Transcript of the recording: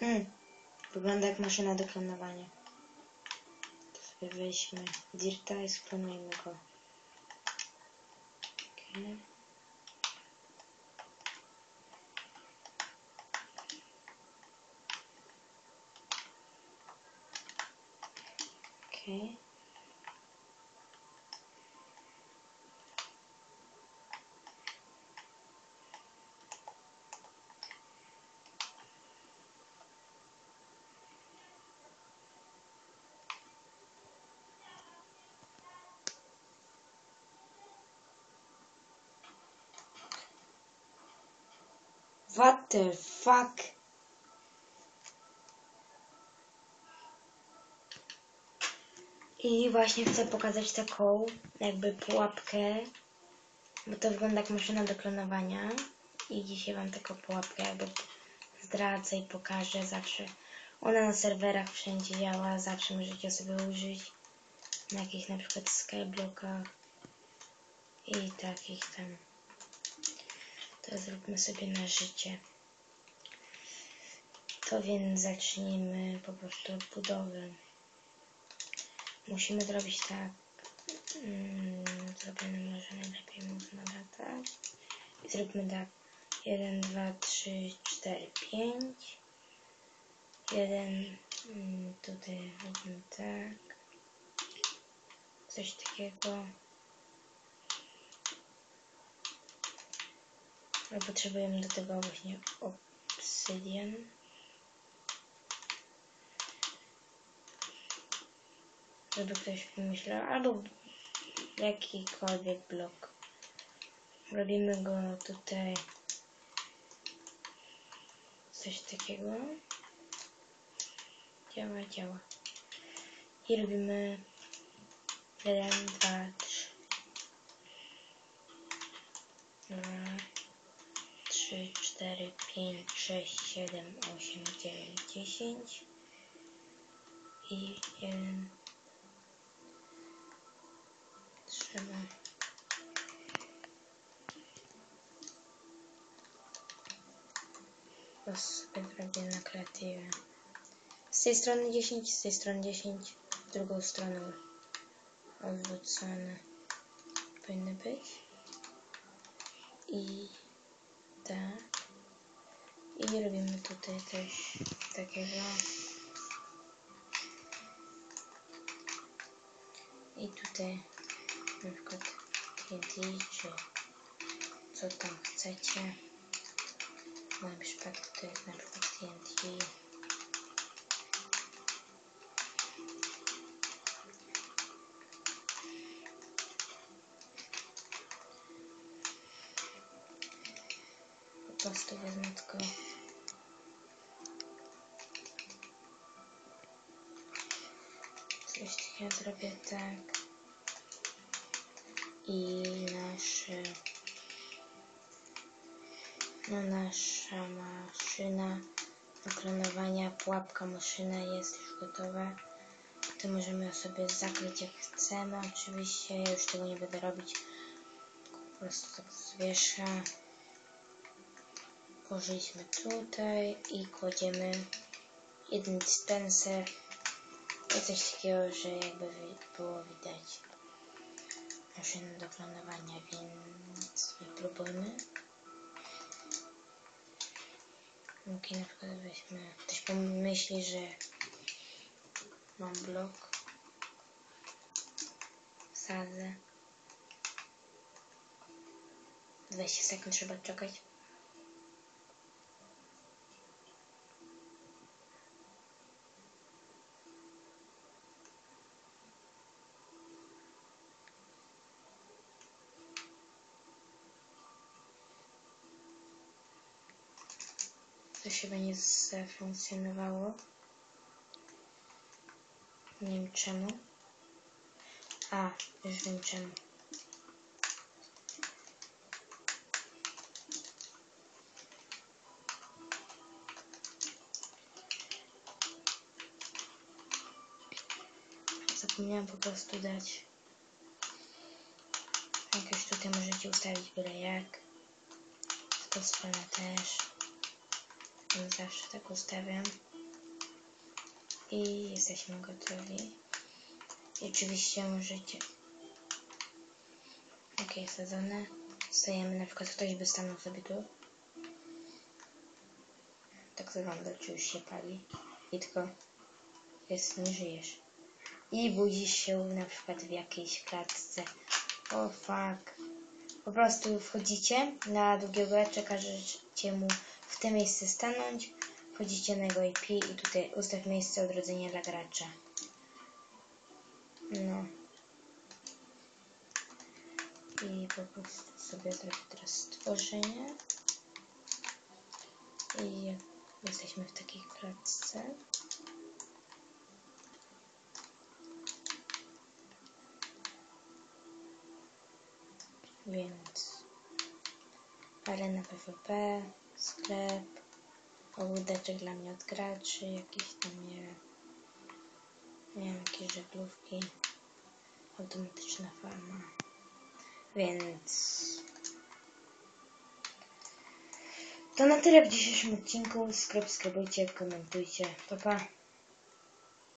Hmm. Wygląda jak maszyna do klonowania. To sobie weźmy Dirta i sklonujmy go. Okay. Okay. What the fuck? I właśnie chcę pokazać taką jakby pułapkę, bo to wygląda jak maszyna do klonowania. I dzisiaj Wam taką pułapkę jakby zdradzę i pokażę zawsze. Ona na serwerach wszędzie działa, zawsze możecie sobie użyć na jakichś na przykład skyblockach i takich tam. To zróbmy sobie na życie. To więc zacznijmy po prostu od budowy. Musimy zrobić tak. Mm, zrobimy może najlepiej można tak. Zróbmy tak. 1, 2, 3, 4, 5. 1 mm, tutaj robimy tak. Coś takiego. Potrzebujemy do tego właśnie obsydian. Żeby ktoś wymyślał, albo jakikolwiek blok. Robimy go tutaj coś takiego. Działa, działa. I robimy 1, 2, 3. 2, 3, 4, 5, 6, 7, 8, 9, 10 i 1 trzeba to sobie zrobię na kreatywę z tej strony 10, z tej strony 10 w drugą stronę odwrócone powinny być. I tak i robimy tutaj coś takiego. I tutaj na przykład TNT czy co tam chcecie. W moim przypadku to jest na przykład TNT prostu wezmę tylko coś takiego zrobię tak. I nasze no nasza maszyna do klonowania pułapka maszyna jest już gotowa. To możemy sobie zakryć jak chcemy. Oczywiście ja już tego nie będę robić. Po prostu tak zwieszę położyliśmy tutaj i kładziemy jeden dispenser i coś takiego, że jakby było widać maszyny do klonowania, więc wypróbujmy. Ok, na przykład weźmy, ktoś pomyśli, że mam blok, wsadzę, 20 sekund trzeba czekać. To się nie zafunkcjonowało. Nie wiem czemu. A, już wiem czemu. Zapomniałam po prostu dać. Jakieś tutaj możecie ustawić byle jak. Tą stronę też. Zawsze tak ustawiam. I jesteśmy gotowi. I oczywiście możecie... Ok, sadzone. Stajemy, na przykład ktoś by stanął sobie tu. Tak wygląda, czy już się pali. I tylko jest, nie żyjesz. I budzisz się na przykład w jakiejś klatce. O fuck. Po prostu wchodzicie na drugiego gracza, każecie mu w tym miejscu stanąć. Wchodzicie na jego IP i tutaj ustaw miejsce odrodzenia dla gracza. No. I po prostu sobie zrobię teraz stworzenie. I jesteśmy w takiej klatce. Więc arena PvP, sklep, ogródeczek dla mnie od graczy, jakieś tam, nie wiem, nie wiem, jakieś żeglówki, automatyczna farma. Więc to na tyle w dzisiejszym odcinku. Subskrybujcie, komentujcie. Pa, pa.